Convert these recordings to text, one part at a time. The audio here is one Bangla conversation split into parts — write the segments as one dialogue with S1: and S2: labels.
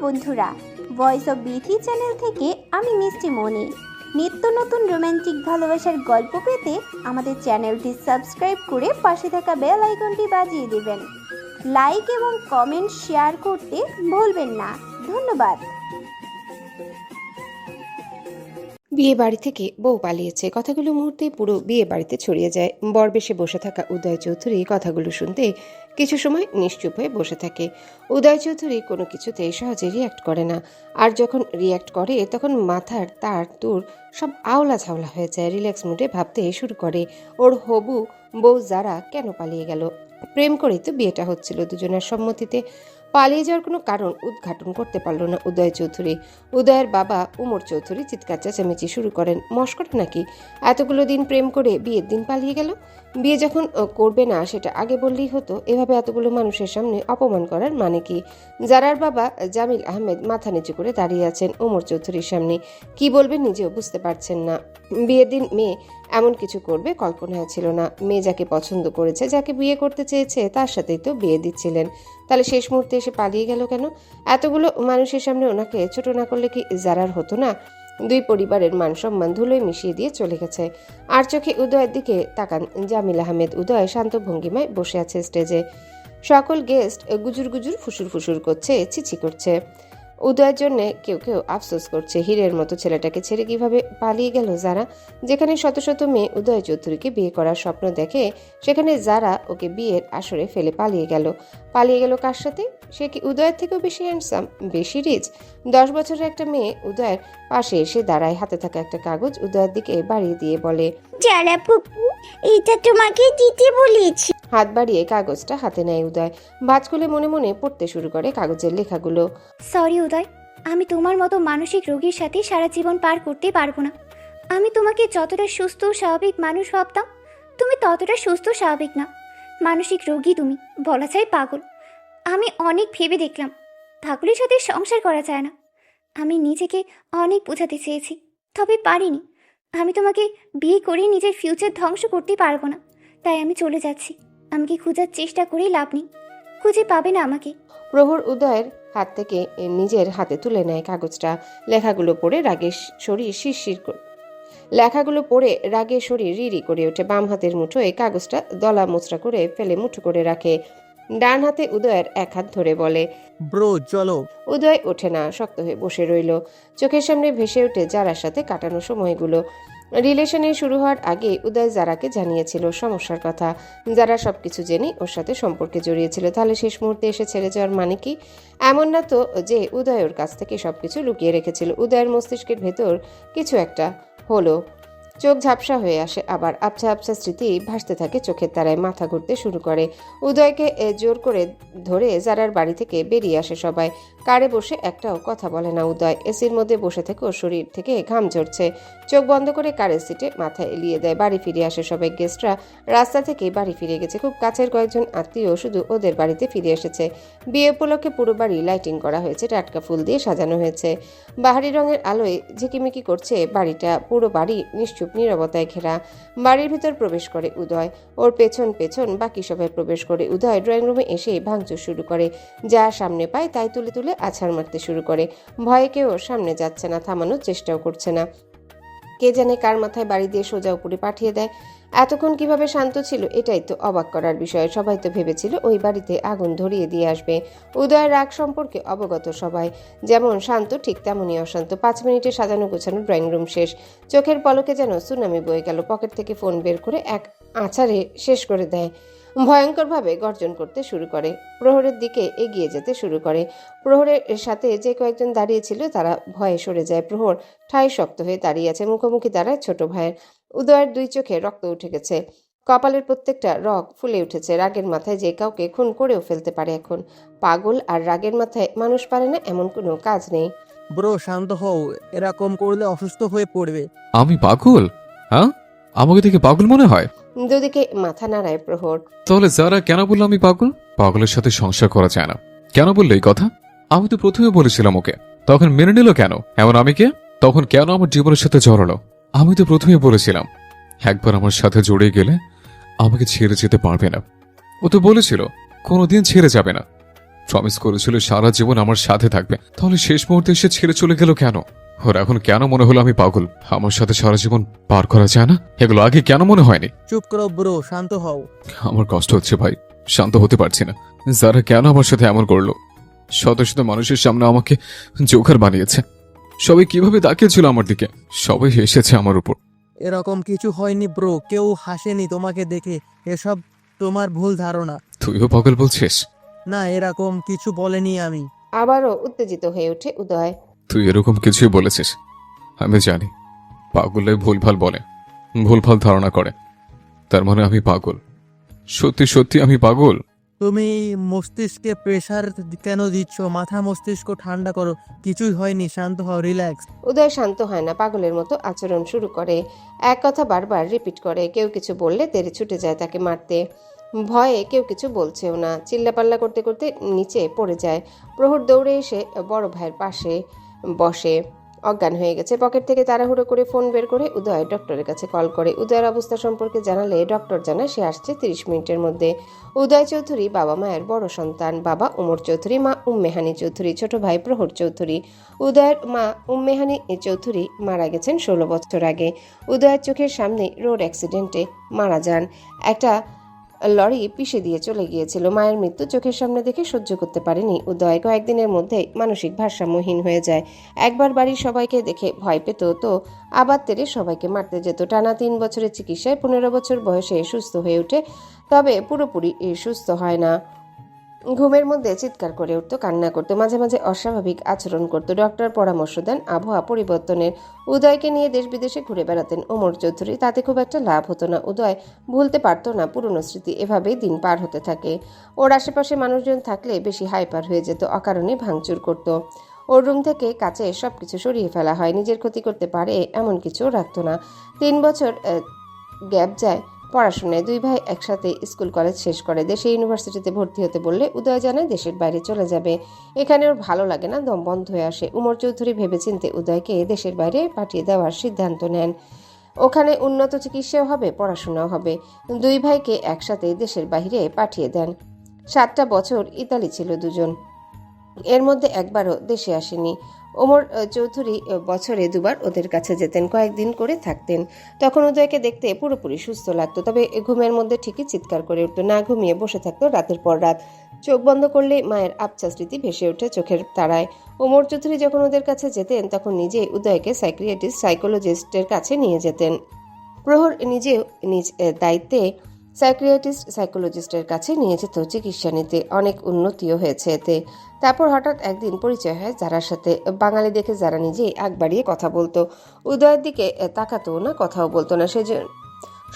S1: বন্ধুরা ভয়েস অফ বিথি চ্যানেল থেকে আমি মিষ্টি মনি নিত্য নতুন রোমান্টিক ভালোবাসার গল্প পেতে আমাদের চ্যানেলটি সাবস্ক্রাইব করে পাশে থাকা বেল আইকনটি বাজিয়ে দেবেন। লাইক এবং কমেন্ট শেয়ার করতে ভুলবেন না। ধন্যবাদ।
S2: বিয়ে বাড়ি থেকে বউ পালিয়েছে। কথাগুলো মুহূর্তে পুরো বিয়ে বাড়িতে ছড়িয়ে যায়। বর বেশে বসে থাকা উদয় চৌধুরী কথাগুলো শুনতে কিছু সময় নিশ্চুপ হয়ে বসে থাকে। উদয় চৌধুরী কোনো কিছুতে সহজে রিয়াক্ট করে না। আর যখন রিয়াক্ট করে, তখন মাথার তার, তুর সব আওলা ঝাওলা হয়ে যায়। রিল্যাক্স মুডে ভাবতে শুরু করে, ওর হবু বউ যারা, কেন পালিয়ে গেল? প্রেম করেই তো বিয়েটা হচ্ছিল দুজনের সম্মতিতে। পালিয়ে যাওয়ার কোনো কারণ উদ্ঘাটন করতে পারল না উদয় চৌধুরী। উদয়ের বাবা উমর চৌধুরী চিৎকার চেঁচামেচি শুরু করেন। মস্কট নাকি এতগুলো দিন প্রেম করে বিয়ের দিন পালিয়ে গেল? বিয়ে যখন করবে না, সেটা আগে বললেই হতো, এভাবে এতগুলো মানুষের সামনে অপমান করার মানে কি? জারার বাবা জামিল আহমেদ মাথা নিচু করে দাঁড়িয়ে আছেন ওমর চৌধুরীর সামনে। কি বলবেন নিজেও বুঝতে পারছেন না। বিয়ের দিন মেয়ে এমন কিছু করবে কল্পনায় ছিল না। মেয়ে যাকে পছন্দ করেছে, যাকে বিয়ে করতে চেয়েছে, তার সাথেই তো বিয়ে দিচ্ছিলেন। তাহলে শেষ মুহূর্তে এসে পালিয়ে গেল কেন? এতগুলো মানুষের সামনে ওনাকে ছোট না করলে কি জারার হতো না? দুই পরিবারের মান সম্মান ধুলোয় মিশিয়ে দিয়ে চলে গেছে। আর চোখে উদয়ের দিকে তাকান জামিল আহমেদ। উদয় শান্ত ভঙ্গিমায় বসে আছে স্টেজে। সকল গেস্ট গুজুর গুজুর ফুসুর ফুসুর করছে, ছিছি করছে। উদয়ের জন্য কেউ কেউ আফসোস করছে হীরের মতো ছেলেটাকে ছেড়ে কীভাবে পালিয়ে গেল যারা? যেখানে শত শত মেয়ে উদয় চৌধুরীকে বিয়ে করার স্বপ্ন দেখে, সেখানে যারা ওকে বিয়ের আসরে ফেলে পালিয়ে গেল। পালিয়ে গেল কার সাথে? সে কি উদয়ের থেকেও বেশি হ্যান্ডসাম বেশি রিচ দশ বছরের একটা মেয়ে উদয়ের পাশে এসে দাঁড়ায়, হাতে থাকা একটা কাগজ উদয়ের দিকে বাড়িয়ে দিয়ে বলে
S3: যারা পুপু এটা তোমাকে দিতে বলেছি।
S2: হাত বাড়িয়ে কাগজটা হাতে নেয় উদয়। ভাজ খুলে মনে মনে পড়তে শুরু করে কাগজের লেখাগুলো।
S3: সরি উদয় আমি তোমার মতো মানসিক রোগীর সাথে সারা জীবন পার করতে পারব না। আমি তোমাকে যতটা সুস্থ স্বাভাবিক মানুষ ভাবতাম তুমি ততটা সুস্থ স্বাভাবিক না। মানসিক রোগী তুমি বলা যায় পাগল। আমি অনেক ভেবে দেখলাম পাগলের সাথে সংসার করা যায় না। আমি নিজেকে অনেক বোঝাতে চেয়েছি তবে পারিনি। আমি তোমাকে বিয়ে করে নিজের ফিউচার ধ্বংস করতে পারব না। তাই আমি চলে যাচ্ছি। আমাকে খোঁজার চেষ্টা করেই লাভ নেই। খুঁজে পাবে না আমাকে।
S2: প্রহর উদয়ের হাত থেকে নিজের হাতে তুলে নেয় কাগজটা। লেখাগুলো পড়ে রাগের শরীর শিরশির লেখাগুলো পড়ে রাগে শরীর রিরি করে ওঠে। বাম হাতের মুঠোয় কাগজটা দলা মোচড়া করে ফেলে মুঠো করে রাখে। ডান হাতে উদয়ের এক হাত ধরে বলে
S4: ব্রো চলো।
S2: উদয় ওঠে না শক্ত হয়ে বসে রইল। চোখের সামনে ভেসে ওঠে যারার সাথে কাটানো সময়গুলো। রিলেশনে শুরু হওয়ার আগে উদয় জারাকে জানিয়েছিল সমস্যার কথা। যারা সবকিছু জেনে ওর সাথে সম্পর্কে জড়িয়েছিল। তাহলে শেষ মুহূর্তে এসে ছেড়ে যাওয়ার মানে কি? এমন না তো যে উদয় ওর কাছ থেকে সবকিছু লুকিয়ে রেখেছিল। উদয়ের মস্তিষ্কের ভেতর কিছু একটা হলো। চোখ ঝাপসা হয়ে আসে। আবার আবছা আবছা স্মৃতি ভাসতে থাকে চোখের তারায় মাথা ঘুরতে শুরু করে। উদয়কে জোর করে ধরে জারার বাড়ি থেকে বেরিয়ে আসে সবাই। কারে বসে একটাও কথা বলে না উদয়। এসির মধ্যে বসে থেকে শরীর থেকে ঘাম ঝরছে। চোখ বন্ধ করে কারের সিটে মাথা এলিয়ে দেয়। বাড়ি ফিরে আসে সবাই গেস্টরা। রাস্তা থেকে বাড়ি ফিরে গেছে। খুব কাছের কয়েকজন আত্মীয় শুধু ওদের বাড়িতে ফিরে এসেছে। বিয়ে উপলক্ষে পুরো বাড়ি লাইটিং করা হয়েছে। টাটকা ফুল দিয়ে সাজানো হয়েছে। বাহারি রঙের আলোয় ঝিকিমিকি করছে বাড়িটা। পুরো বাড়ি নিশ্চুপ নীরবতায় ঘেরা। বাড়ির ভিতর প্রবেশ করে উদয়। ওর পেছন পেছন বাকি সবাই প্রবেশ করে উদয়। ড্রয়িং রুমে এসে ভাঙচুর শুরু করে। যা সামনে পায় তাই তুলে তুলে আছাড় মারতে শুরু করে। ভয়ে কেউ সামনে যাচ্ছে না, থামানোর চেষ্টাও করছে না। কে জানে কার মাথায় বাড়ি দিয়ে সোজা উপরে পাঠিয়ে দেয়। এতক্ষণ কীভাবে শান্ত ছিল এটাই তো অবাক করার বিষয়। সবাই তো ভেবেছিল ওই বাড়িতে আগুন ধরিয়ে দিয়ে আসবে। উদয়ের রাগ সম্পর্কে অবগত সবাই। যেমন শান্ত, ঠিক তেমনই অশান্ত। পাঁচ মিনিটে সাজানো গোছানো ড্রয়িং রুম শেষ। চোখের পলকে যেন সুনামি বয়ে গেল। পকেট থেকে ফোন বের করে এক আছাড়ে শেষ করে দেয়। ভয়ঙ্করভাবে গর্জন করতে শুরু করে। প্রহরের দিকে এগিয়ে যেতে শুরু করে। প্রহরের সাথে যে কয়েকজন দাঁড়িয়েছিল তারা ভয়ে সরে যায়। প্রহর ঠাই শক্ত হয়ে দাঁড়িয়ে আছে। মুখোমুখি দাঁড়ায় ছোট ভাইয়ের। উদয়ের দুই চোখে রক্ত উঠে গেছে। কপালের প্রত্যেকটা রক ফুলে উঠেছে। রাগের মাথায় যে কাউকে খুন করেও ফেলতে পারে এখন। পাগল আর রাগের মাথায় মানুষ পারে না এমন কোনো কাজ নেই।
S4: ব্রো শান্ত হও। এরকম করলে অসুস্থ হয়ে পড়বে।
S5: আমি পাগল? হ্যাঁ? আমাকে দেখে পাগল মনে হয়?
S2: দুদিকে মাথা নাড়ায় প্রহর।
S5: তাহলে যারা কেন বলল আমি পাগল? পাগলের সাথে সংসার করা যায় না। কেন বলল এই কথা? আমি তো প্রথমে বলেছিলাম ওকে। তখন মেনে নিল কেন? এমন আমি কে? তখন কেন আমার জীবনের সাথে জড়ালো? আমি তো প্রথমে বলেছিলাম একবার আমার সাথে জড়ে গেলে আমাকে ছেড়ে যেতে পারবে না। ও তো বলেছিল কোনোদিন ছেড়ে যাবে না। প্রমিস করেছিল সারা জীবন আমার সাথে থাকবে। তাহলে শেষ মুহূর্তে এসে ছেড়ে চলে গেল কেন? ওর এখন কেন মনে হলো আমি পাগল? আমার সাথে সারা জীবন পার করা যায় না? এগুলো আগে কেন মনে হয়নি?
S4: চুপ করো ব্রো শান্ত হও।
S5: আমার কষ্ট হচ্ছে ভাই শান্ত হতে পারছি না। যারা কেন আমার সাথে এমন করল? শত শত মানুষের সামনে আমাকে জোকার বানিয়েছে। সবাই কীভাবে তাকিয়েছিল আমার দিকে? সবাই এসেছে আমার উপর।
S4: এরকম কিছু হয়নি ব্রো কেউ হাসেনি তোমাকে দেখে। এসব তোমার ভুল ধারণা।
S5: তুইও পাগল বলছিস?
S4: না এরকম কিছু বলেনি আমি।
S2: আবারও উত্তেজিত হয়ে ওঠে উদয়।
S5: তুই এরকম কিছুই বলেছিস? আমি জানি। পাগলে ভুলভাল বলে ভুলভাল ধারণা করে। তার মানে আমি পাগল। সত্যি সত্যি আমি পাগল?
S4: তুমি মস্তিষ্কে প্রেসার কেন দিচ্ছ? মাথা মস্তিষ্ক ঠান্ডা করো। কিছুই হয়নি, শান্ত হও রিল্যাক্স
S2: উদয় শান্ত হয় না, পাগলের মতো আচরণ শুরু করে। এক কথা বারবার রিপিট করে, কেউ কিছু বললে তেরে ছুটে যায় তাকে মারতে। ভয়ে কেউ কিছু বলছেও না, চিল্লাপাল্লা করতে করতে নিচে পড়ে যায়। প্রহর দৌড়ে এসে বড় ভাইয়ের পাশে বসে। অজ্ঞান হয়ে গেছে। পকেট থেকে তাড়াহুড়ো করে ফোন বের করে উদয় ডক্টরের কাছে কল করে। উদয়ের অবস্থা সম্পর্কে জানালে ডক্টর জানায় সে আসছে তিরিশ মিনিটের মধ্যে। উদয় চৌধুরী বাবা মায়ের বড় সন্তান। বাবা উমর চৌধুরী, মা উম্মেহানি চৌধুরী, ছোট ভাই প্রহর চৌধুরী। উদয়ের মা উম্মেহানি চৌধুরী মারা গেছেন ষোলো বছর আগে। উদয়ের চোখের সামনে রোড অ্যাক্সিডেন্টে মারা যান। একটা লরি পিষে দিয়ে চলে গিয়েছিল। মায়ের মৃত্যু চোখের সামনে দেখে সহ্য করতে পারেনি। উদয় কয়েকদিনের মধ্যেই মানসিক ভারসাম্যহীন হয়ে যায়। একবার বাড়ির সবাইকে দেখে ভয় পেত তো, আবার তেরে সবাইকে মারতে যেত। টানা তিন বছরের চিকিৎসায় পনেরো বছর বয়সে সুস্থ হয়ে ওঠে, তবে পুরোপুরি সুস্থ হয় না। ঘুমের মধ্যে চিৎকার করে উঠতো, কান্না করতো, মাঝে মাঝে অস্বাভাবিক আচরণ করতো। ডক্টর পরামর্শ দেন, আবহাওয়া পরিবর্তনের। উদয়কে নিয়ে দেশ বিদেশে ঘুরে বেড়াতেন ওমর চৌধুরী। তাতে খুব একটা লাভ হতো না। উদয় ভুলতে পারতো না, পুরনো স্মৃতি এভাবেই দিন পার হতে থাকে। ওর আশেপাশে মানুষজন থাকলে বেশি হাইপার হয়ে যেত, অকারণে ভাঙচুর করত। ওর রুম থেকে কাছে সব কিছু সরিয়ে ফেলা হয়। নিজের ক্ষতি করতে পারে এমন কিছুও রাখতো না। তিন বছর গ্যাপ যায়। পড়াশোনায় দুই ভাই একসাথে স্কুল, কলেজ শেষ করে দেশে ইউনিভার্সিটিতে ভর্তি হতে বললে উদয় জানায় দেশের বাইরে চলে যাবে। এখানে ওর ভালো লাগে না, দম বন্ধ হয়ে আসে। উমর চৌধুরী ভেবেচিন্তে উদয়কে দেশের বাইরে পাঠিয়ে দেওয়ার সিদ্ধান্ত নেন। ওখানে উন্নত চিকিৎসাও হবে, পড়াশোনাও হবে। দুই ভাইকে একসাথে দেশের বাইরে পাঠিয়ে দেন। সাতটা বছর ইতালি ছিল দুজন। এর মধ্যে একবারও দেশে আসেনি। ওমর চৌধুরী বছরে দুবার ওদের কাছে যেতেন, কয়েকদিন করে থাকতেন। তখন উদয়কে দেখতে পুরোপুরি সুস্থ লাগতো, তবে ঘুমের মধ্যে ঠিকই চিৎকার করে উঠতো, না ঘুমিয়ে বসে থাকতো রাতের পর রাত। চোখ বন্ধ করলে মায়ের আবছা স্মৃতি ভেসে ওঠে চোখের তারায়। ওমর চৌধুরী যখন ওদের কাছে যেতেন, তখন নিজেই উদয়কে সাইক্রিয়াটিস্ট সাইকোলজিস্টের কাছে নিয়ে যেতেন। প্রহর নিজেও নিজ দায়িত্বে সাইক্রিয়াটিস্ট সাইকোলজিস্টের কাছে নিয়ে যেত চিকিৎসা নিতে। অনেক উন্নতিও হয়েছে এতে। তারপর হঠাৎ একদিন পরিচয় হয় যারার সাথে বাঙালি দেখে যারা নিজেই আগ বাড়িয়ে কথা বলতো। উদয়ের দিকে তাকাতো না, কথাও বলতো না। সেজন্য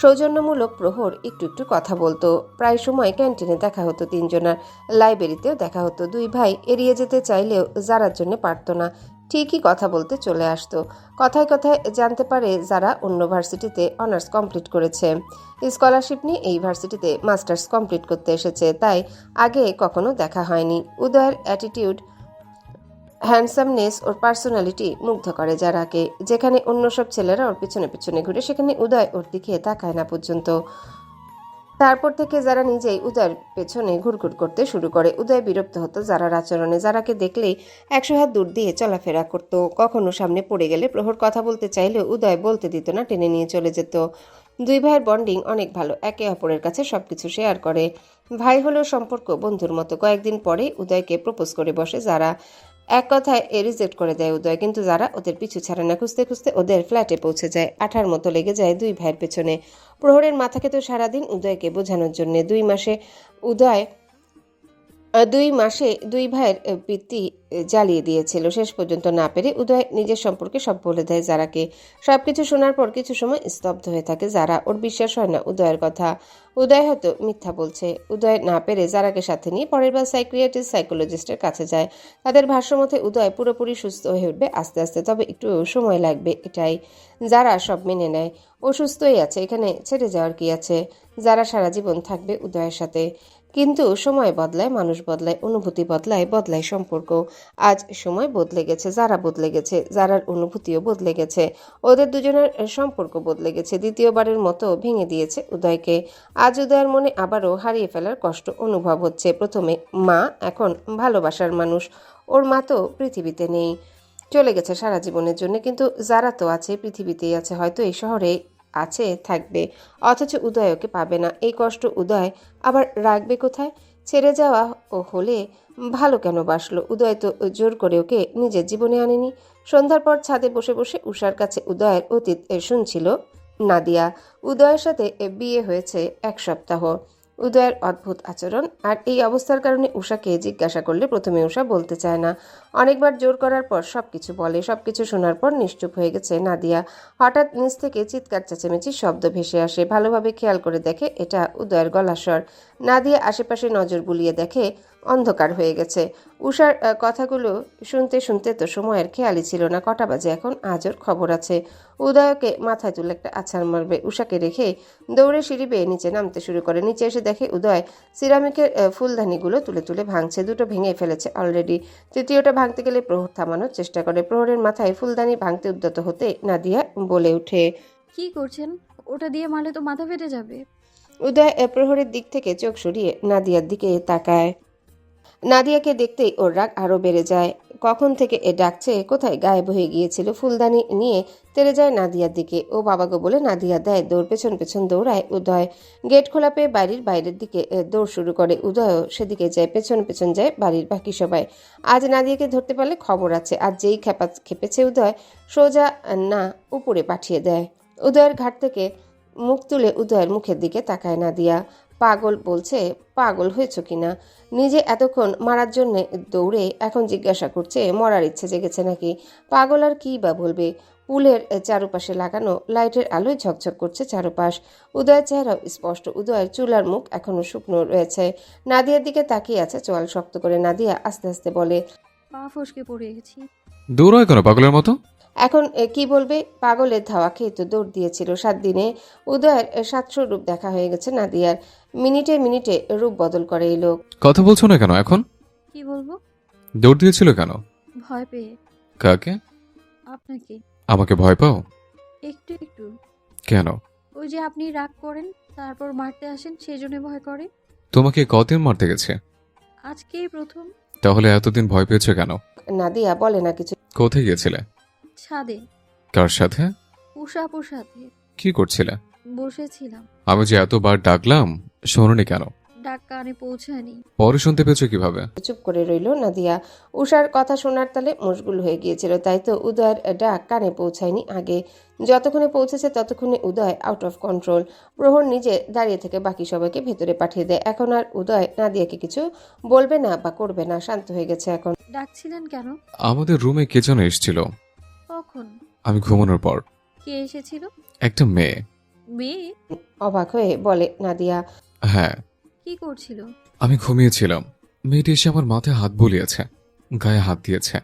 S2: সৌজন্যমূলক প্রহর একটু একটু কথা বলতো। প্রায় সময় ক্যান্টিনে দেখা হতো তিনজনার। লাইব্রেরিতেও দেখা হতো। দুই ভাই এড়িয়ে যেতে চাইলেও যারার জন্য পারতো না। ঠিকই কথা বলতে চলে আসতো। কথায় কথায় জানতে পারে যারা অন্য ভার্সিটিতে অনার্স কমপ্লিট করেছে। স্কলারশিপ নিয়ে এই ভার্সিটিতে মাস্টার্স কমপ্লিট করতে এসেছে, তাই আগে কখনো দেখা হয়নি। উদয়ের অ্যাটিটিউড হ্যান্ডসামনেস ওর পার্সোনালিটি মুগ্ধ করে যারাকে। যেখানে অন্য সব ছেলেরা ওর পিছনে পিছনে ঘুরে, সেখানে উদয় ওর দিকে তাকায় না পর্যন্ত। তারপর থেকে যারা নিজেই উদয়ের পেছনে ঘুরঘুর করতে শুরু করে, উদয় বিরক্ত হতো যারার আচরণে, যারাকে দেখলেই একশো হাত দূর দিয়ে চলাফেরা করতো। কখনো সামনে পড়ে গেলে প্রহর কথা বলতে চাইলেও উদয় বলতে দিত না, টেনে নিয়ে চলে যেত। দুই ভাইয়ের বন্ডিং অনেক ভালো, একে অপরের কাছে সবকিছু শেয়ার করে। ভাই হলেও সম্পর্ক বন্ধুর মতো। কয়েকদিন পরে উদয়কে প্রপোজ করে বসে যারা এক কথায় এ রিজেক্ট করে দেয় উদয়, কিন্তু যারা ওদের পিছু ছাড়ে না, খুঁজতে খুঁজতে ওদের ফ্ল্যাটে পৌঁছে যায়। আঠার মতো লেগে যায় দুই ভাইয়ের পেছনে। প্রহরের মাথাকে তো সারাদিন উদয়কে বোঝানোর জন্য দুই মাসে উদয় দুই মাসে দুই ভাইয়ের বৃত্তি জ্বালিয়ে দিয়েছিল। শেষ পর্যন্ত না পেরে উদয় নিজের সম্পর্কে সব বলে দেয় যারাকে। সবকিছু শোনার পর কিছু সময় স্তব্ধ হয়ে থাকে যারা। ওর বিশ্বাস হয় না উদয়ের কথা। উদয় হয়তো মিথ্যা বলছে। উদয় না পেরে যারাকে সাথে নিয়ে পরের বার সাইক্রিয়াটিস্ট সাইকোলজিস্টের কাছে যায়। তাদের ভাষ্যমতে উদয় পুরোপুরি সুস্থ হয়ে উঠবে আস্তে আস্তে, তবে একটু সময় লাগবে এটাই। যারা সব মেনে নেয়, ও সুস্থই আছে, এখানে ছেড়ে যাওয়ার কি আছে? যারা সারা জীবন থাকবে উদয়ের সাথে। কিন্তু সময় বদলায়, মানুষ বদলায়, অনুভূতি বদলায় বদলায় সম্পর্ক। আজ সময় বদলে গেছে, যারা বদলে গেছে, যারার অনুভূতিও বদলে গেছে। ওদের দুজনের সম্পর্ক বদলে গেছে, দ্বিতীয়বারের মতো ভেঙে দিয়েছে উদয়কে। আজ উদয়ের মনে আবারও হারিয়ে ফেলার কষ্ট অনুভব হচ্ছে। প্রথমে মা, এখন ভালোবাসার মানুষ। ওর মা তো পৃথিবীতে নেই। চলে গেছে সারা জীবনের জন্য, কিন্তু যারা তো আছে, পৃথিবীতেই আছে। হয়তো এই শহরে আছে, থাকবে। অথচ উদয় ওকে পাবে না। এই কষ্ট উদয় আবার রাখবে কোথায়? ছেড়ে যাওয়া ও হলে ভালো কেন বাসলো? উদয় তো জোর করে ওকে নিজের জীবনে আনেনি। সন্ধ্যার পর ছাদে বসে বসে উষার কাছে উদয়ের অতীত শুনছিল নাদিয়া। উদয়ের সাথে বিয়ে হয়েছে এক সপ্তাহ। উদয়ের অদ্ভুত আচরণ আর এই অবস্থার কারণে উষাকে জিজ্ঞাসা করলে প্রথমে উষা বলতে চায় না। অনেকবার জোর করার পর সব কিছু বলে সব কিছু শোনার পর নিশ্চুপ হয়ে গেছে নাদিয়া। হঠাৎ নিচ থেকে চিৎকার চেঁচেমেচির শব্দ ভেসে আসে, ভালোভাবে খেয়াল করে দেখে এটা উদয়ের গলাস্বর। নাদিয়া আশেপাশে নজর বুলিয়ে দেখে অন্ধকার হয়ে গেছে। উষার কথাগুলো শুনতে শুনতে তো সময়ের খেয়ালই ছিল না কটা বাজে এখন আজর খবর আছে। উদয়কে মাথায় তুলে একটা আছাড় মারবে উষাকে রেখে দৌড়ে সিঁড়ি বেয়ে নিচে নামতে শুরু করে। নিচে এসে দেখে উদয় সিরামিকের ফুলদানিগুলো তুলে তুলে ভাঙছে দুটো ভেঙে ফেলেছে অলরেডি তৃতীয়টা ভাঙতে গেলে প্রহর থামানোর চেষ্টা করে। প্রহরের মাথায় ফুলদানি ভাঙতে উদ্যত হতে নাদিয়া বলে ওঠে।
S6: কি করছেন? ওটা দিয়ে মারলে তো মাথা ফেটে যাবে।
S2: উদয় প্রহরের দিক থেকে চোখ সরিয়ে নাদিয়ার দিকে তাকায়। নাদিয়াকে দেখতেই ওর রাগ আরও বেড়ে যায়। কখন থেকে এ ডাকছে, কোথায় গায়েব হয়ে গিয়েছিল ফুলদানি নিয়ে তেরে যায় নাদিয়ার দিকে। ও বাবাকে বলে, নাদিয়া দেয় দৌড় পেছন পেছন দৌড়ায়, উদয়। গেট খোলা পেয়ে বাড়ির বাইরের দিকে দৌড় শুরু করে। উদয়ও সেদিকে যায়, পেছন পেছন যায় বাড়ির বাকি সবাই। আজ নাদিয়াকে ধরতে পারলে খবর আছে, আর যেই খেপা খেপেছে উদয়, সোজা না, উপরে পাঠিয়ে দেয়। উদয়ের ঘাট থেকে মুখ তুলে উদয়ের মুখের দিকে তাকায় নাদিয়া। পাগল বলছে পাগল হয়েছ কিনা? নিজে এতক্ষণ মারার জন্য দৌড়ে এখন জিজ্ঞাসা করছে মরার ইচ্ছে জেগেছে নাকি? পাগল আর কী বা বলবে? পুলের চারপাশে লাগানো লাইটের আলোয় ঝকঝক করছে চারপাশ। উদয়ের চেহারাও স্পষ্ট উদয়ের চুলার মুখ এখনও শুকনো রয়েছে। নাদিয়ার দিকে তাকিয়ে আছে চোয়াল শক্ত করে। নাদিয়া আস্তে আস্তে বলে
S6: পা ফসকে পড়ে গেছি।
S5: দৌড়ায় কেন পাগলের মতো?
S2: এখন এ, কি বলবে? পাগলের ধাওয়া খেয়ে তো দৌড় দিয়েছিল সাত দিনে। উদয়ের সাতশো রূপ দেখা হয়ে গেছে নাদিয়ার। মিনিটে মিনিটে রূপ বদল করে এই লোক।
S5: কথা বলছো না কেন এখন?
S6: কি বলব?
S5: দৌড় দিয়েছিল কেন?
S6: ভয় পেয়ে।
S5: কাকে?
S6: আপনাকে।
S5: আমাকে ভয় পাও?
S6: একটু একটু।
S5: কেন?
S6: ওই যে আপনি রাগ করেন তারপর মারতে আসেন সেই জন্য ভয় করে।
S5: তোমাকে কতদিন মারতে গেছে?
S6: আজকেই প্রথম।
S5: তাহলে এতদিন ভয় পেয়েছ কেন?
S2: নাদিয়া বলে না কিছু।
S5: কোথায় গিয়েছিলে?
S6: ছাদে
S5: কার সাথে
S6: উষাপুর সাথে
S5: কি করছিলে?
S6: বসেছিলাম।
S5: আমি যে এতবার ডাকলাম শোনোনি কেন?
S6: ডাক কানে পৌঁছায়নি।
S5: পরে শুনতে পেয়েছ কীভাবে?
S2: চুপ করে রইল নাদিয়া। উষার কথা শোনার তালে মশগুল হয়ে গিয়েছিল তাই তো উদয়ের ডাক কানে পৌঁছায়নি আগে। যতক্ষণে পৌঁছেছে ততক্ষণে উদয় আউট অফ কন্ট্রোল প্রহর নিজে দাঁড়িয়ে থেকে বাকি সবাইকে ভেতরে পাঠিয়ে দেয়। এখন আর উদয় নাদিয়াকে কিছু বলবে না বা করবে না শান্ত হয়ে গেছে এখন।
S6: ডাকছিলেন কেন?
S5: আমাদের রুমে কে যেন এসেছিল?
S6: কখন?
S5: আমি ঘুমানোর পর।
S6: কে এসেছিল?
S5: একটা মেয়ে।
S6: মেয়ে?
S2: অবাক হয়ে বলে নাদিয়া।
S5: হ্যাঁ।
S6: কি করছিল?
S5: আমি ঘুমিয়েছিলাম। মেয়েটি এসে আমার মাথায় হাত বলিয়েছে গায়ে হাত দিয়েছে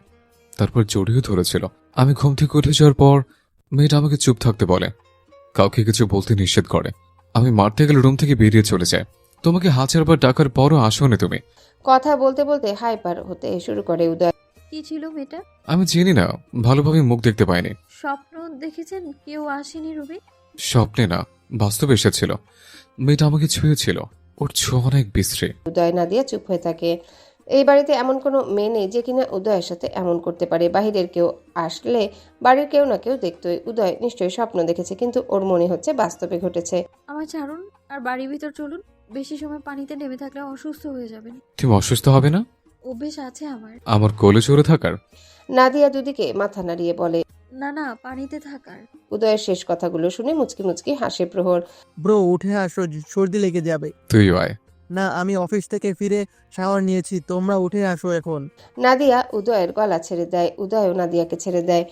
S5: তারপর জড়িয়ে ধরেছিল। আমি ঘুম থেকে উঠে যাওয়ার পর মেয়েটা আমাকে চুপ থাকতে বলে কাউকে কিছু বলতে নিষেধ করে। আমি মারতে গেলে রুম থেকে বেরিয়ে চলে যায় তোমাকে হাজার বার ডাকার পরও আসোনি তুমি।
S2: কথা বলতে বলতে হাইপার হতে শুরু করে উদয়।
S6: কি ছিল মেয়েটা?
S5: আমি চিনি না ভালোভাবে মুখ দেখতে পাইনি।
S6: স্বপ্ন দেখেছেন কেউ আসেনি রুবে
S5: স্বপ্নে না বাস্তবে এসেছিল। মেয়েটা আমাকে ছুঁয়েছিল ওর ছোঁয়া অনেক বিশ্রী।
S2: উদয় না দিয়ে চুপ হয়ে থাকে। এই বাড়িতে এমন কোনো মেয়ে নেই যে কিনা উদয়ের সাথে এমন করতে পারে। বাহিরের কেউ আসলে বাড়ির কেউ না কেউ দেখতোই। উদয় নিশ্চয়ই স্বপ্ন দেখেছে কিন্তু ওর মনে হচ্ছে বাস্তবে ঘটেছে।
S6: আমার ছাড়ুন আর বাড়ির ভিতর চলুন। বেশি সময় পানিতে নেমে থাকলে অসুস্থ হয়ে যাবেন।
S5: তুমি অসুস্থ হবে না?
S6: অভ্যেস আছে আমার।
S5: আমার কোলে চড়ে থাকার।
S2: নাদিয়া দুদিকে মাথা নাড়িয়ে বলে
S6: না না পানিতে থাকার।
S2: উদয়ের শেষ কথাগুলো শুনে মুচকি মুচকি হাসে প্রহর।
S4: ব্রো উঠে আসো সর্দি লেগে যাবে।
S5: তুই আয়।
S4: না আমি অফিস থেকে ফিরে শাওয়ার নিয়েছি তোমরা উঠে আসো এখন।
S2: নাদিয়া উদয়ের গলা ছেড়ে দেয় উদয়ও নাদিয়াকে ছেড়ে দেয়।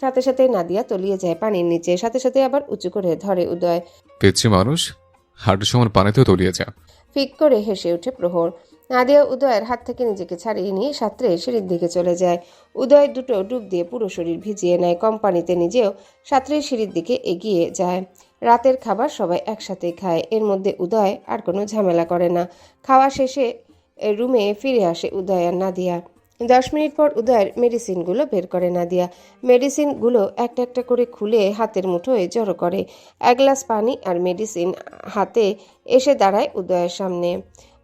S2: সাথে সাথে নাদিয়া তলিয়ে যায় পানির নিচে সাথে সাথে আবার উঁচু করে ধরে উদয়।
S5: পেচ্ছি মানুষ হাঁটুর সমান পানিতেও তলিয়ে যা।
S2: ফিক করে হেসে ওঠে প্রহর। নাদিয়া উদয়ের হাত থেকে নিজেকে ছাড়িয়ে নিয়ে সাঁতরে সিঁড়ির দিকে চলে যায়। উদয় দুটো ডুব দিয়ে পুরো শরীর ভিজিয়ে নেয়। কোম্পানিতে নিজেও সাঁতরে সিঁড়ির দিকে এগিয়ে যায়। রাতের খাবার সবাই একসাথে খায়। এর মধ্যে উদয় আর কোনো ঝামেলা করে না। খাওয়া শেষে রুমে ফিরে আসে উদয় আর নাদিয়া। দশ মিনিট পর উদয়ের মেডিসিনগুলো বের করে নাদিয়া। মেডিসিনগুলো একটা একটা করে খুলে হাতের মুঠোয় জড়ো করে। এক গ্লাস পানি আর মেডিসিন হাতে এসে দাঁড়ায় উদয়ের সামনে।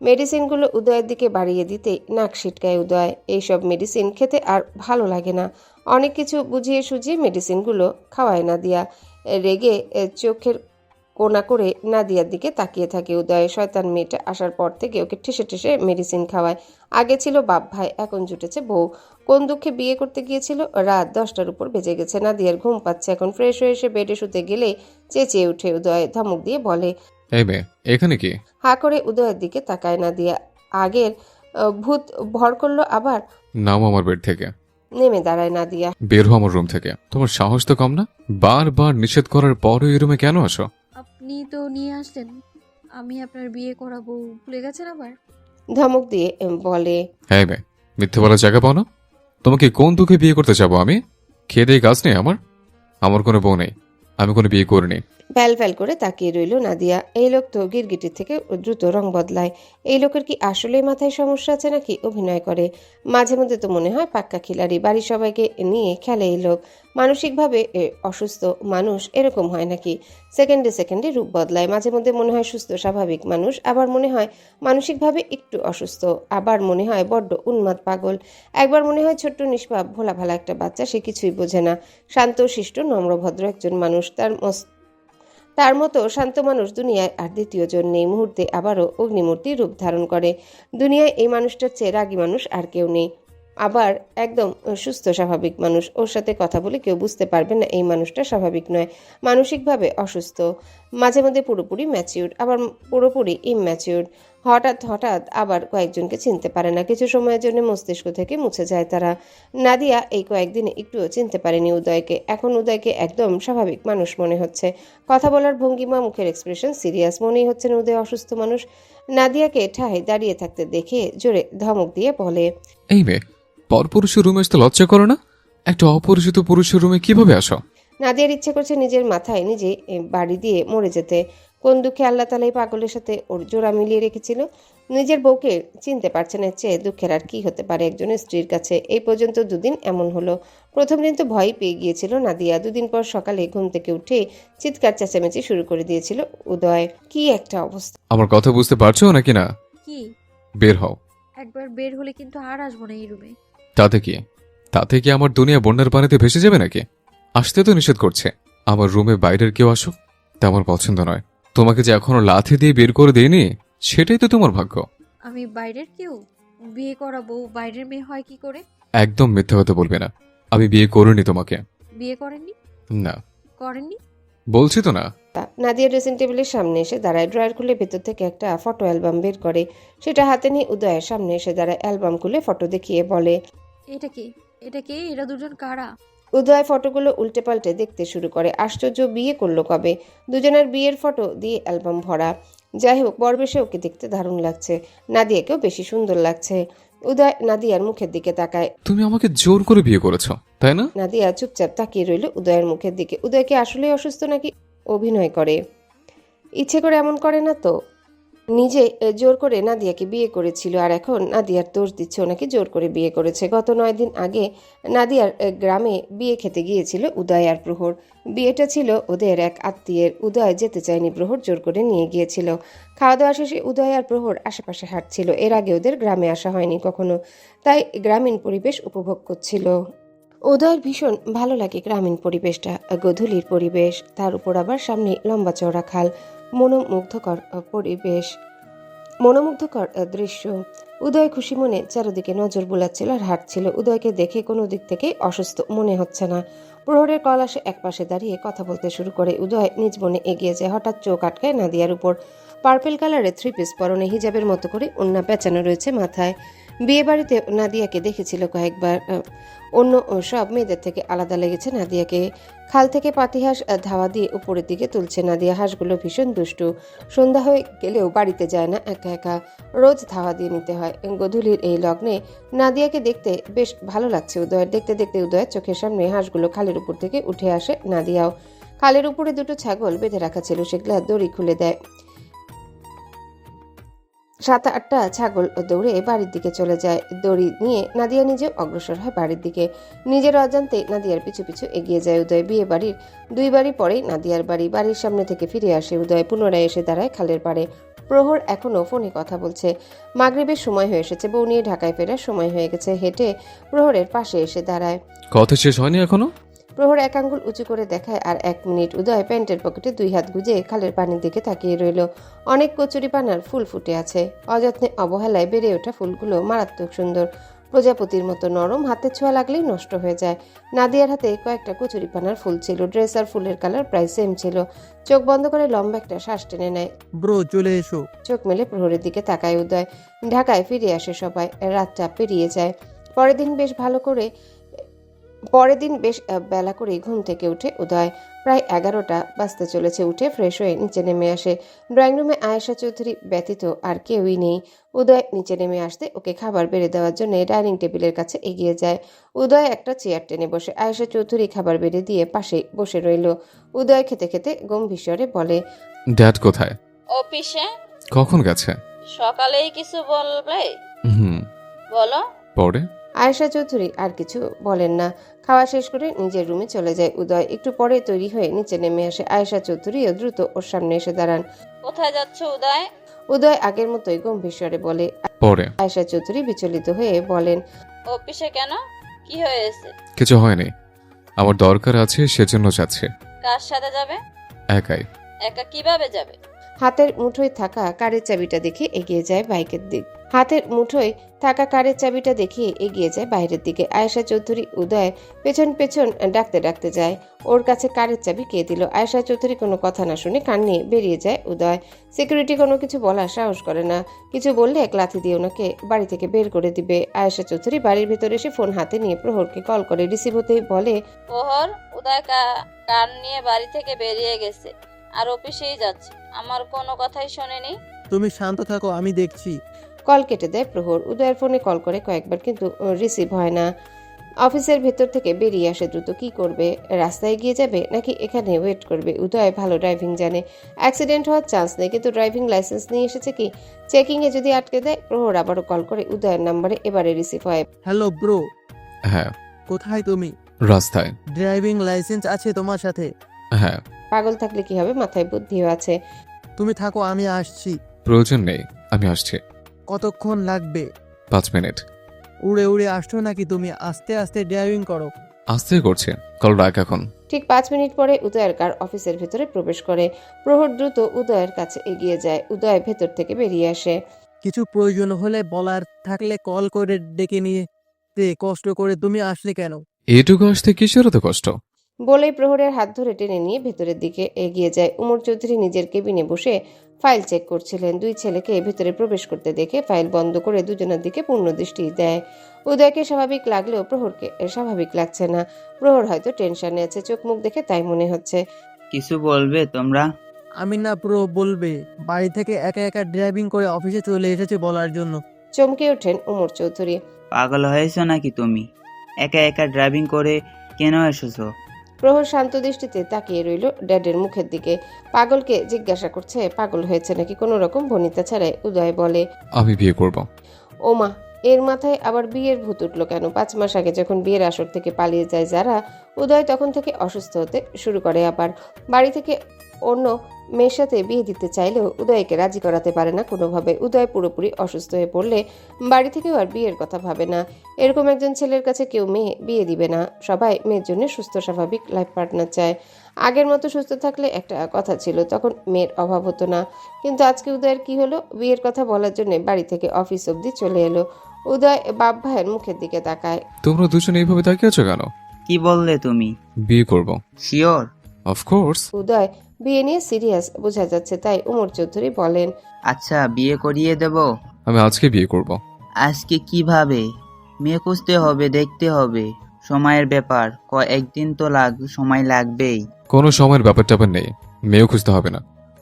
S2: মেডিসিনগুলো উদয়ের দিকে বাড়িয়ে দিতে নাক ছিটকায় উদয়। এইসব মেডিসিন খেতে আর ভালো লাগে না। অনেক কিছু বুঝিয়ে সুঝিয়ে মেডিসিনগুলো খাওয়ায় নাদিয়া। রেগে চোখের কোনা করে নাদিয়ার দিকে তাকিয়ে থাকে উদয়। শয়তান মেয়েটা আসার পর থেকে ওকে ঠেসে ঠেসে মেডিসিন খাওয়ায়। আগে ছিল বাপ ভাই, এখন জুটেছে বউ। কোন দুঃখে বিয়ে করতে গিয়েছিল? রাত দশটার উপর বেজে গেছে। নাদিয়ার ঘুম পাচ্ছে। এখন ফ্রেশ হয়ে এসে বেডে শুতে গেলে চেঁচিয়ে উঠে উদয়। ধমক দিয়ে বলে
S5: এই মেয়ে এখানে কি?
S2: হা করে উদয়ের দিকে তাকায় নাদিয়া। আগের আহ, ভূত ভর করল আবার?
S5: নামো আমার বেড থেকে।
S2: নেমে দাঁড়ায় না দিয়া
S5: বের হো আমার রুম থেকে। তোমার সাহস তো কম না? বারবার নিষেধ করার পরও এই রুমে কেন আসো?
S6: আপনি তো নিয়ে আসলেন। আমি আপনার বিয়ে করাবো ভুলে গেছেন আবার?
S2: ধমক দিয়ে বলে
S5: হ্যাঁ মেয়ে মিথ্যে বলার জায়গা পাও না? তোমাকে কোন দুঃখে বিয়ে করতে যাব আমি? খেয়ে দিয়ে কাজ নেই আমার? আমার কোনো বউ নেই। আমি কোনো বিয়ে করিনি।
S2: ফ্যাল ফ্যাল করে তাকিয়ে রইল নাদিয়া। এই লোক তো গিরগিটির থেকে দ্রুত রং বদলায়। এই লোকের কি আসলে মাথায় সমস্যা আছে নাকি অভিনয় করে? মাঝে মধ্যে তো মনে হয় পাক্কা খিলাড়ি। বাড়ির সবাইকে নিয়ে খেলে এই লোক। মানসিকভাবে এ, অসুস্থ মানুষ এরকম হয় নাকি? সেকেন্ডে সেকেন্ডে রূপ বদলায়। মাঝে মধ্যে মনে হয় সুস্থ স্বাভাবিক মানুষ আবার মনে হয় মানসিকভাবে একটু অসুস্থ আবার মনে হয় বড্ড উন্মাদ পাগল। একবার মনে হয় ছোট্ট নিষ্পাপ ভোলা ভালা একটা বাচ্চা সে কিছুই বোঝে না। শান্ত শিষ্ট নম্রভদ্র একজন মানুষ তার তার মতো শান্ত মানুষ দুনিয়ায় আর দ্বিতীয় জন নেই। মুহূর্তে আবারও অগ্নিমূর্তি রূপ ধারণ করে। দুনিয়ায় এই মানুষটার চেয়ে রাগী মানুষ আর কেউ নেই। আবার একদম সুস্থ, স্বাভাবিক মানুষ। ওর সাথে কথা বলে কেউ বুঝতে পারবে না এই মানুষটা স্বাভাবিক নয়। মানসিকভাবে অসুস্থ। মাঝে মধ্যে পুরোপুরি ম্যাচিউর আবার পুরোপুরি ইমম্যাচিউর হঠাৎ হঠাৎ আবার কয়েকজনকে চিনতে পারে না। কিছু সময়ের জন্য মস্তিষ্ক থেকে মুছে যায় তারা। নাদিয়া এই কয়েকদিনে একটুও চিনতে পারেনি উদয়কে। এখন উদয়কে একদম স্বাভাবিক মানুষ মনে হচ্ছে। কথা বলার ভঙ্গিমা, মুখের এক্সপ্রেশন সিরিয়াস মনেই হচ্ছে না উদয় অসুস্থ মানুষ। নাদিয়াকে ঠায় দাঁড়িয়ে থাকতে দেখে জোরে ধমক দিয়ে বলে,
S5: এই পরপুরুষের রুমে আসতে লজ্জা করো না? একটা অপরিচিত পুরুষের রুমে কীভাবে আসো?
S2: নাদিয়ার ইচ্ছে করছে নিজের মাথায় নিজে বাড়ি দিয়ে মরে যেতে। কোন দুঃখে আল্লাহ তালা এই পাগলের সাথে ওর জোড়া মিলিয়ে রেখেছিল? নিজের বউকে চিনতে পারছে না চেয়ে দুঃখের আর কি হতে পারে একজনের স্ত্রীর কাছে। এই পর্যন্ত দুদিন এমন হলো। প্রথম দিন তো ভয় পেয়ে গিয়েছিল নাদিয়া। দুদিন পর সকালে ঘুম থেকে উঠে চিৎকার চেঁচামেচি শুরু করে দিয়েছিল উদয়। কি একটা অবস্থা।
S5: আমার কথা বুঝতে পারছ নাকি না?
S6: কি?
S5: বের হও।
S6: একবার বের হলে কিন্তু আর আসব না এই রুমে।
S5: তাতে কি? তাতে কি আমার দুনিয়া বন্যার পানিতে ভেসে যাবে নাকি? আসতে তো নিষেধ করছে। আমার রুমে বাইরের কেউ আসুক তা আমার পছন্দ নয়। তোমাকে যে এখনও লাথি দিয়ে বের করে দেয়নি সেটাই তো তোমার ভাগ্য।
S6: আমি বাইরের কেউ? বিয়ে করাবো বাইরের মেয়ে হয় কি করে?
S5: একদম মিথ্যা কথা বলবে না। আমি বিয়ে করিনি তোমাকে।
S6: বিয়ে করেননি?
S5: না।
S6: করেননি?
S5: বলছি তো না।
S2: নাদিয়া ড্রেসিং টেবিলের সামনে এসে দাঁড়ায়। ড্রয়ার খুলে ভেতর থেকে একটা ফটো অ্যালবাম বের করে। সেটা হাতে নিয়ে উদয়ের সামনে এসে দাঁড়ায়। অ্যালবাম খুলে ফটো দেখিয়ে বলে
S6: এটা কি? এটা কে? এরা দুজন কারা?
S2: উদয় ফটোগুলো উল্টে পাল্টে দেখতে শুরু করে। আশ্চর্য বিয়ে করল কবে? দুজনের বিয়ের ফটো দিয়ে অ্যালবাম ভরা। যাই হোক বরবেশে ওকে দেখতে দারুণ লাগছে। নাদিয়াকেও বেশি সুন্দর লাগছে। উদয় নাদিয়ার মুখের দিকে তাকায়।
S5: তুমি আমাকে জোর করে বিয়ে করেছ তাই না?
S2: নাদিয়া চুপচাপ তাকিয়ে রইল উদয়ের মুখের দিকে। উদয়কে আসলেই অসুস্থ নাকি? অভিনয় করে। ইচ্ছে করে এমন করে না তো? নিজে জোর করে নাদিয়াকে বিয়ে করেছিল আর এখন নাদিয়ার দোষ দিচ্ছে, ওনাকে জোর করে বিয়ে করেছে। গত নয় দিন আগে নাদিয়ার গ্রামে বিয়ে খেতে গিয়েছিল উদয় আর প্রহর। বিয়েটা ছিল ওদের এক আত্মীয়ের, উদয় যেতে চায়নি, প্রহর জোর করে নিয়ে গিয়েছিল। খাওয়া দাওয়া শেষে উদয় আর প্রহর আশেপাশে হাঁটছিল, এর আগে ওদের গ্রামে আসা হয়নি কখনো, তাই গ্রামীণ পরিবেশ উপভোগ করছিল। উদয়ের ভীষণ ভালো লাগে গ্রামীণ পরিবেশটা, গধূলির পরিবেশ, তার উপর আবার সামনে লম্বা চওড়া খাল মনোমুগ্ধকর পরিবেশ। মনোমুগ্ধকর দৃশ্য। উদয় খুশি মনে চারদিকে নজর বুলাচ্ছিল আর হাঁটছিল। উদয়কে দেখে কোনো দিক থেকে অসুস্থ মনে হচ্ছে না। প্রহরের কল আসে একপাশে দাঁড়িয়ে কথা বলতে শুরু করে। উদয় নিজ মনে এগিয়ে যায়। হঠাৎ চোখ আটকায় নাদিয়ার উপর। পার্পেল কালারের থ্রি পিস পরনে হিজাবের মতো করে অন্যা পেঁচানো রয়েছে মাথায়। বিয়ে বাড়িতে নাদিয়াকে দেখেছিল কয়েকবার অন্য সব মেয়েদের থেকে আলাদা লেগেছে নাদিয়াকে। খাল থেকে পাতিহাঁস ধাওয়া দিয়ে উপরের দিকে তুলছে নাদিয়া। হাঁসগুলো ভীষণ দুষ্টু। সন্ধ্যা হয়ে গেলেও বাড়িতে যায় না, একা একা। রোজ ধাওয়া দিয়ে নিতে হয়। গধূলির এই লগ্নে নাদিয়াকে দেখতে বেশ ভালো লাগছে উদয়ের। দেখতে দেখতে উদয়ের চোখের সামনে হাঁসগুলো খালের উপর থেকে উঠে আসে নাদিয়াও। খালের উপরে দুটো ছাগল বেঁধে রাখা ছিল, সেগুলো দড়ি খুলে দেয়। সাত আটটা ছাগল দৌড়ে বাড়ির দিকে চলে যায়। দড়ি নিয়ে নাদিয়া নিজে অগ্রসর হয় বাড়ির দিকে। নিজের অজান্তে নাদিয়ার পিছু পিছু এগিয়ে যায় উদয়। বিয়ে বাড়ির দুই বাড়ি পরেই নাদিয়ার বাড়ি। বাড়ির সামনে থেকে ফিরে আসে উদয়। পুনরায় এসে দাঁড়ায় খালের পাড়ে। প্রহর এখনও ফোনে কথা বলছে। মাগরিবের সময় হয়ে এসেছে। বউ নিয়ে ঢাকায় ফেরার সময় হয়ে গেছে। হেঁটে প্রহরের পাশে এসে দাঁড়ায়।
S5: কথা শেষ হয়নি এখনও?
S2: প্রহর এক আঙ্গুল উঁচু করে দেখায় আর এক মিনিট উদয় প্যান্টের পকেটে দুই হাত গুজে খালের পানির দিকে তাকিয়ে রইল। অনেক কচুরি পানার ফুল ফুটে আছে। অযত্নে অবহেলায় বেড়ে ওঠা ফুলগুলো মারাত্মক সুন্দর। প্রজাপতির মতো নরম হাতে ছোঁয়া লাগলেই নষ্ট হয়ে যায়। নাদিয়ার হাতে কয়েকটা কচুরি পানার ফুল ছিল। ড্রেস আর ফুলের কালার প্রায় সেম ছিল। চোখ বন্ধ করে লম্বা একটা শ্বাস টেনে নেয়।
S4: ব্রো চলে এসো।
S2: চোখ মেলে প্রহরের দিকে তাকায় উদয়। ঢাকায় ফিরে আসে সবাই। রাতটা পেরিয়ে যায়। পরের দিন বেশ ভালো করে পরের দিন বেশ বেলা করেই ঘুম থেকে উঠে উদয়। প্রায় এগারোটা বাজতে চলেছে উঠে ফ্রেশ হয়ে নিচে নেমে আসে। ড্রয়িং রুমে আয়েশা চৌধুরী ব্যতীত আর কেউই নেই। উদয় নিচে নেমে আসতে ওকে খাবার বেড়ে দেওয়ার জন্য ডাইনিং টেবিলের কাছে এগিয়ে যায়। উদয় একটা চেয়ার টেনে বসে আয়েশা চৌধুরী খাবার বেড়ে দিয়ে পাশে বসে রইল। উদয় খেতে খেতে গম্ভীর স্বরে বলে
S5: ড্যাড কোথায়?
S7: অফিসে।
S5: কখন গেছে?
S7: সকালেই কিছু বলবে?
S5: হুম।
S7: বলো।
S5: পরে?
S2: আয়েশা চৌধুরী আর কিছু বলেন না। খাওয়া শেষ করে নিজের রুমে চলে যায় উদয়। একটু পরে তৈরি হয়ে নিচে নেমে আসে আয়েশা চৌধুরীও দ্রুত ওর সামনে এসে দাঁড়ান।
S7: কোথায় যাচ্ছ উদয়?
S2: উদয় আগের মতোই গম্ভীর স্বরে বলে
S5: পরে।
S2: আয়েশা চৌধুরী বিচলিত হয়ে বলেন
S7: অফিসে কেন? কি হয়েছে?
S5: কিছু হয়নি। আমার দরকার আছে সেজন্য যাচ্ছে।
S7: কার সাথে যাবে?
S5: একাই।
S7: একা কীভাবে যাবে?
S2: হাতের মুঠোয় থাকা কারের চাবিটা দেখে এগিয়ে যায় বাইকের দিক। হাতের মুঠোয় থাকা কারের চাবিটা দেখিয়ে এগিয়ে যায় বাইরের দিকে। আয়েশা চৌধুরী উদয় পেছন পেছন ডাকতে ডাকতে যায়। ওর কাছে কারের চাবি কে দিল? আয়েশা চৌধুরী কোনো কথা না শুনে কান নিয়ে বেরিয়ে যায় উদয়। সিকিউরিটি কোনো কিছু বলার সাহস করে না। কিছু বললে এক লাথি দিয়ে ওনাকে বাড়ি থেকে বের করে দিবে। আয়েশা চৌধুরী বাড়ির ভেতরে এসে ফোন হাতে নিয়ে প্রহরকে কল করে রিসিভ হতেই বলে
S7: প্রহর উদয় কা- কান নিয়ে বাড়ি থেকে বেরিয়ে গেছে। আর অফিসেই যাচ্ছে। আমার কোনো কথাই শোনেনি।
S4: তুমি শান্ত থাকো আমি দেখছি।
S2: কল কেটে দেয় প্রহর। উদয়ের ফোনে কল করে কয়েকবার কিন্তু রিসিভ হয় না। অফিসের ভেতর থেকে বেরিয়ে আসে দ্রুত। কি করবে? রাস্তায় গিয়ে যাবে? নাকি এখানে ওয়েট করবে? উদয় ভালো ড্রাইভিং জানে। অ্যাক্সিডেন্ট হওয়ার চান্স নেই কিন্তু ড্রাইভিং লাইসেন্স নিয়ে এসেছে কি? চেকিংয়ে যদি আটকে দেয় প্রহর আবারও কল করে উদয়ের নাম্বারে এবারে রিসিভ হয়।
S4: হ্যালো ব্রো
S5: হ্যাঁ।
S4: কোথায় তুমি?
S5: রাস্তায়।
S4: ড্রাইভিং লাইসেন্স আছে তোমার সাথে?
S5: হ্যাঁ।
S2: পাগল থাকলে কি হবে? মাথায় বুদ্ধিও আছে।
S4: তুমি থাকো আমি আসছি।
S5: প্রয়োজন নেই আমি আসছি।
S4: কতক্ষণ লাগবে?
S5: পাঁচ মিনিট।
S4: উড়ে উড়ে আসছো নাকি তুমি? আস্তে আস্তে ড্রাইভিং করো।
S5: আসতে করছে। কল রাখ এখন।
S2: ঠিক পাঁচ মিনিট পরে উদয়ের কার অফিসের ভেতরে প্রবেশ করে। প্রহর দ্রুত উদয়ের কাছে এগিয়ে যায়। উদয় ভেতর থেকে বেরিয়ে আসে।
S4: কিছু প্রয়োজন হলে বলার থাকলে কল করে ডেকে নিয়ে তে কষ্ট করে তুমি আসলে কেন?
S5: এটুকু আসতে কিসের এত কষ্ট?
S2: বলেই প্রহরের হাত ধরে টেনে নিয়ে ভেতরের দিকে এগিয়ে যায়। উমর চৌধুরী নিজের কেবিনে বসে ফাইল চেক করছিলেন। দুই ছেলেকে ভেতরে প্রবেশ করতে দেখে ফাইল বন্ধ করে দুজনের দিকে পূর্ণ দৃষ্টি দেয়। উদয়কে স্বাভাবিক লাগলেও প্রহরকে স্বাভাবিক লাগছে না। প্রহর হয়তো টেনশনে আছে চোখ মুখ দেখে তাই মনে হচ্ছে।
S8: কিছু বলবে তোমরা?
S4: আমি না পুরো বলবে। বাড়ি থেকে একা একা ড্রাইভিং করে অফিসে চলে এসেছে বলার জন্য।
S2: চমকে ওঠেন উমর চৌধুরী।
S8: পাগল হয়েছো নাকি তুমি? একা একা ড্রাইভিং করে কেন এসেছ?
S2: প্রহর শান্ত দৃষ্টিতে তাকিয়ে রইল ড্যাডের মুখের দিকে। পাগলকে জিজ্ঞাসা করছে পাগল হয়েছে নাকি কোনো রকম ভনিতা ছাড়াই? উদয় বলে
S5: আমি বিয়ে করব।
S2: ওমা এর মাথায় আবার বিয়ের ভূত উঠল কেন? পাঁচ মাস আগে যখন বিয়ের আসর থেকে পালিয়ে যায় যারা উদয় তখন থেকে অসুস্থ হতে শুরু করে আবার। বাড়ি থেকে অন্য মেয়ের সাথে বিয়ে দিতে চাইলেও উদয়কে রাজি করাতে পারে না কোনোভাবে। উদয় পুরোপুরি অসুস্থ হয়ে পড়লে বাড়ি থেকেও আর বিয়ের কথা ভাবে না। এরকম একজন ছেলের কাছে কেউ মেয়ে বিয়ে দিবে না। সবাই মেয়ের জন্য সুস্থ স্বাভাবিক লাইফ পার্টনার চায়। আগের মতো সুস্থ থাকলে একটা কথা ছিল তখন মেয়ের অভাব হতো না। কিন্তু আজকে উদয়ের কি হলো? বিয়ের কথা বলার জন্য বাড়ি থেকে অফিস অবধি চলে এলো। উদয় বাপ ভাইয়ের মুখের দিকে তাকায়।
S5: তোমরা দুজন এইভাবে তাকিয়ে আছো কেন?
S8: কি বললে তুমি?
S5: বিয়ে করব।
S8: শিওর
S5: অফকোর্স
S2: উদয় বিয়ে নিয়ে সিরিয়াস বোঝা যাচ্ছে তাই উমর চৌধুরী বলেন।
S8: আচ্ছা বিয়ে করিয়ে দেব?
S5: আমি আজকে বিয়ে করব।
S8: আজকে কীভাবে? মেয়ে খুঁজতে হবে দেখতে হবে। সময়ের ব্যাপার কয়েকদিন তো লাগ সময় লাগবেই।
S5: কোনো সময়ের ব্যাপার ট্যাপার নেই মেয়েও খুঁজতে হবে না।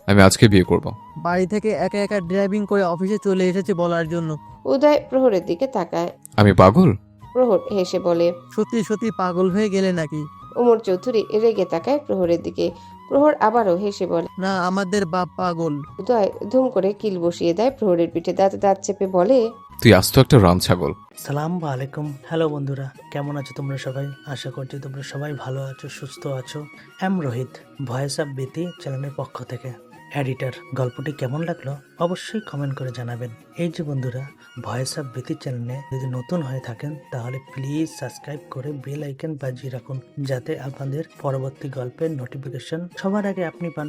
S5: আমি আজকে বিয়ে করব।
S4: বাড়ি থেকে একা একা ড্রাইভিং করে অফিসে চলে এসেছে বলার জন্য।
S2: উদয় প্রহরের দিকে তাকায়।
S5: আমি পাগল?
S2: প্রহর হেসে বলে
S4: সত্যি সত্যি পাগল হয়ে গেলে নাকি?
S2: ওমর চৌধুরী রেগে তাকায় প্রহরের দিকে। প্রহর আবারও হেসে বলে
S4: না আমাদের বাপ পাগল।
S2: উদয় ধুম করে কিল বসিয়ে দেয় প্রহরের পিঠে দাঁত দাঁত চেপে বলে
S5: তুই আস্ত একটা রাম ছাগল।
S9: সালাম আলাইকুম। হ্যালো বন্ধুরা কেমন আছো তোমরা সবাই? আশা করছি তোমরা সবাই ভালো আছো সুস্থ আছো। এম রোহিত ভয়েস অফ বিতি চ্যানেলের পক্ষ থেকে। এডিটর গল্পটি কেমন লাগল অবশ্যই কমেন্ট করে জানাবেন। এই যে বন্ধুরা ভয়েস অফ বৃতি চ্যানেলে যদি নতুন হয়ে থাকেন, তাহলে প্লিজ সাবস্ক্রাইব করে বেল আইকন বাজিয়ে রাখুন, যাতে আপনাদের পরবর্তী গল্পের নোটিফিকেশন সবার আগে আপনি পান।